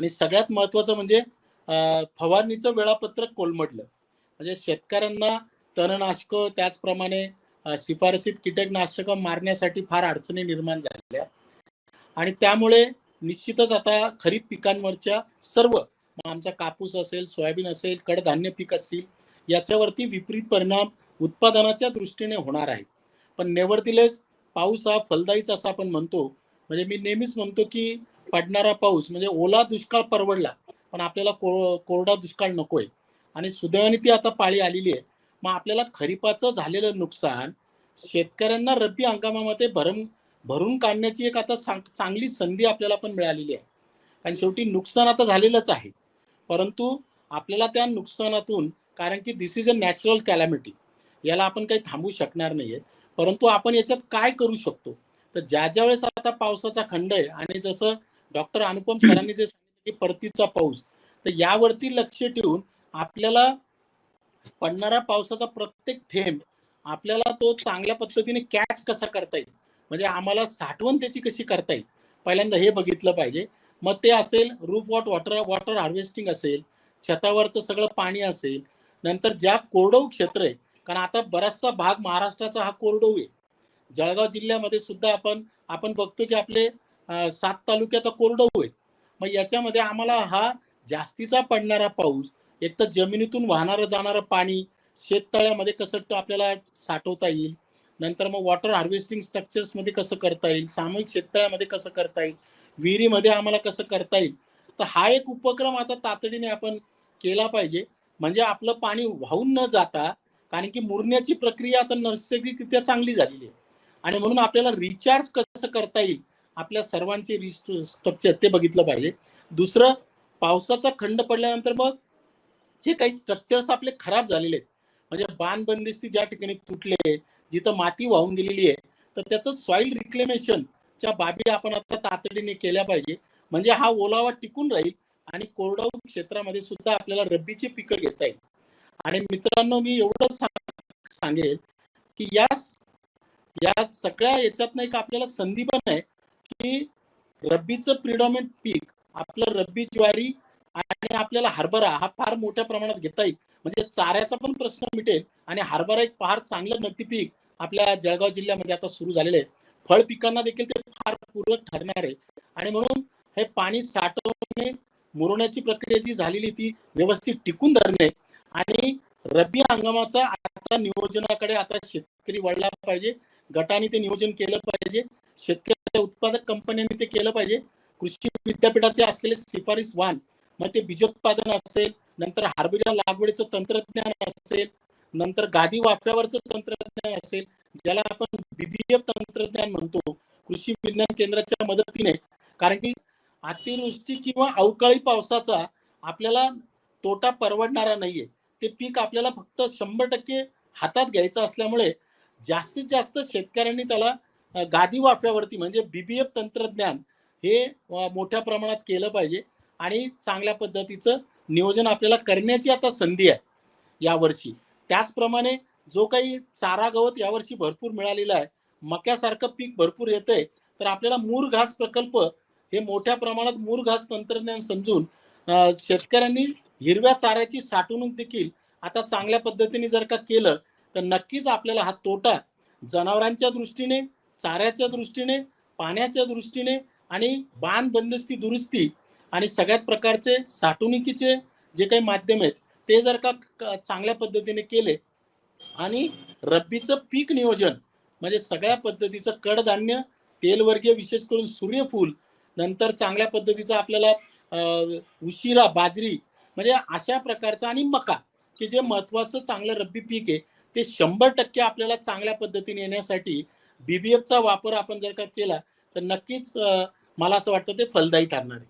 आणि सगळ्यात महत्वाचं म्हणजे फवारणीचं वेळापत्रक कोलमडलं. म्हणजे शेतकऱ्यांना तणनाशक त्याचप्रमाणे शिफारसीत कीटकनाशक मारण्यासाठी फार अडचणी निर्माण झाल्या आणि त्यामुळे निश्चितच आता खरीप पिकांवरच्या सर्व आमचा कापूस असेल सोयाबीन असेल कडधान्य पीक असतील याच्यावरती विपरीत परिणाम उत्पादनाच्या दृष्टीने होणार आहे पण नेव्हरदिलेस पाऊस हा फलदायीच असा आपण म्हणतो. म्हणजे मी नेहमीच म्हणतो की पडणारा पाऊस म्हणजे ओला दुष्काळ परवडला पण आपल्याला को कोरडा दुष्काळ नकोय. आणि सुदैवाने ती आता पाळी आलेली आहे. मग आपल्याला खरीपाचं झालेलं नुकसान शेतकऱ्यांना रब्बी हंगामामध्ये भरम भरून काढण्याची एक आता सांग- चांगली संधी आपल्याला पण मिळालेली आहे. कारण शेवटी नुकसान आता झालेलंच आहे. परंतु आपल्याला त्या नुकसानातून कारण की this is a natural calamity याला आपण काही थांबू शकणार नाहीये. परंतु आपण याच्यात काय करू शकतो? तर ज्या ज्या वेळेस आता पावसाचा खंड आहे आणि जसं डॉक्टर अनुपम सरांनी जे सांगितलं की परतीचा पाऊस तर यावरती लक्ष ठेवून आपल्याला पडणारा पावसाचा प्रत्येक थेंब आपल्याला तो चांगल्या पद्धतीने कॅच कसा करता येईल? म्हणजे आम्हाला साठवण त्याची कशी करता येईल? पहिल्यांदा हे बघितलं पाहिजे. मग ते असेल roof what water water harvesting असेल छतावरचं सगळं पाणी असेल नंतर ज्या कोरडवू क्षेत्र आहे कारण आता बराचसा भाग महाराष्ट्राचा हा कोरडवू आहे. जळगाव जिल्ह्यामध्ये सुद्धा आपण आपण बघतो की आपले सात तालुक्यात कोरडवू आहे मग याच्यामध्ये आम्हाला हा जास्तीचा पडणारा पाऊस एक तर जमिनीतून वाहणारं जाणारं पाणी शेततळ्यामध्ये कसं आपल्याला साठवता येईल. नंतर मग वॉटर हार्वेस्टिंग स्ट्रक्चर्समध्ये कसं करता येईल सामूहिक शेततळ्यामध्ये कसं करता येईल विहिरीमध्ये आम्हाला कसं करता येईल. तर हा एक उपक्रम आता तातडीने आपण केला पाहिजे. म्हणजे आपलं पाणी वाहून न जाता कारण की मुरण्याची प्रक्रिया आता नैसर्गिकरित्या चांगली झालेली आहे. आणि म्हणून आपल्याला रिचार्ज कसं करता येईल आपल्या सर्वांचे स्ट्रक्चर ते बघितलं पाहिजे. दुसरं पावसाचा खंड पडल्यानंतर मग जे काही स्ट्रक्चर्स आपले खराब झालेले आहेत म्हणजे बांधबंदिस्ती ज्या ठिकाणी तुटले जिथं माती वाहून गेलेली आहे तर त्याचं सॉइल रिक्लेमेशनच्या बाबी आपण आता तातडीने केल्या पाहिजे. म्हणजे हा ओलावा टिकून राहील आणि कोरडाऊ क्षेत्रामध्ये सुद्धा आपल्याला रब्बीची पिकं घेता येईल. आणि मित्रांनो मी एवढंच सांगेल की या या सगळ्या याच्यातनं एक आपल्याला संधी पण आहे. की रब्बीचं प्रिडॉमिनंट पीक आपलं रब्बी ज्वारी आणि आपल्याला हरभरा हा फार मोठ्या प्रमाणात घेता येईल. म्हणजे चाऱ्याचा पण प्रश्न मिटेल आणि हरभरा एक फार चांगलं नगदी पीक आपल्या जळगाव जिल्ह्यामध्ये आता सुरू झालेलं आहे. फळ पिकांना देखील ते फार पूरक ठरणार आहे. आणि म्हणून हे पाणी साठवणे मुरवण्याची प्रक्रिया जी झालेली ती व्यवस्थित टिकून धरणे आणि रब्बी हंगामाचा आता नियोजनाकडे आता शेतकरी वळला पाहिजे. गटाने ते नियोजन केलं पाहिजे. शेतकरी उत्पादक कंपन्यांनी ते केलं पाहिजे. कृषी विद्यापीठाचे असलेले शिफारस वाहन मग ते बीजोत्पादन असेल नंतर हरभरा लागवडीचं तंत्रज्ञान असेल नंतर गादी वाफ्यावरचं तंत्रज्ञान असेल ज्याला आपण बीबीएफ तंत्रज्ञान म्हणतो कृषी विज्ञान केंद्राच्या मदतीने. कारण की अतिवृष्टी किंवा अवकाळी पावसाचा आपल्याला तोटा परवडणारा नाहीये. ते पीक आपल्याला फक्त शंभर टक्के हातात घ्यायचं असल्यामुळे जास्तीत जास्त शेतकऱ्यांनी त्याला गादी वाफ्यावरती म्हणजे बीबीएफ तंत्रज्ञान हे मोठ्या प्रमाणात केलं पाहिजे. आणि चांगल्या पद्धतीचं नियोजन आपल्याला करण्याची आता संधी आहे यावर्षी. त्याचप्रमाणे जो काही चारा गवत यावर्षी भरपूर मिळालेला आहे मक्यासारखं पीक भरपूर येतंय तर आपल्याला मूर घास प्रकल्प हे मोठ्या प्रमाणात मूर घास तंत्रज्ञान समजून शेतकऱ्यांनी हिरव्या चाऱ्याची साठवणूक देखील आता चांगल्या पद्धतीने जर का केलं तर नक्कीच आपल्याला हा तोटा जनावरांच्या दृष्टीने चाऱ्याच्या दृष्टीने पाण्याच्या दृष्टीने आणि बांध बंदस्ती दुरुस्ती आणि सगळ्यात प्रकारचे साठवणुकीचे जे काही माध्यम आहेत ते जर का चांगल्या पद्धतीने केले आणि रब्बीचं पीक नियोजन म्हणजे सगळ्या पद्धतीचं कडधान्य तेलवर्गीय विशेष करून सूर्यफूल नंतर चांगल्या पद्धतीचं आपल्याला उशिरा बाजरी म्हणजे अशा प्रकारचं आणि मका की जे महत्वाचं चांगलं रब्बी पीक आहे ते शंभर टक्के आपल्याला चांगल्या पद्धतीने येण्यासाठी बीबीएफचा वापर आपण जर का केला तर नक्कीच मला असं वाटतं ते फलदायी ठरणार आहे.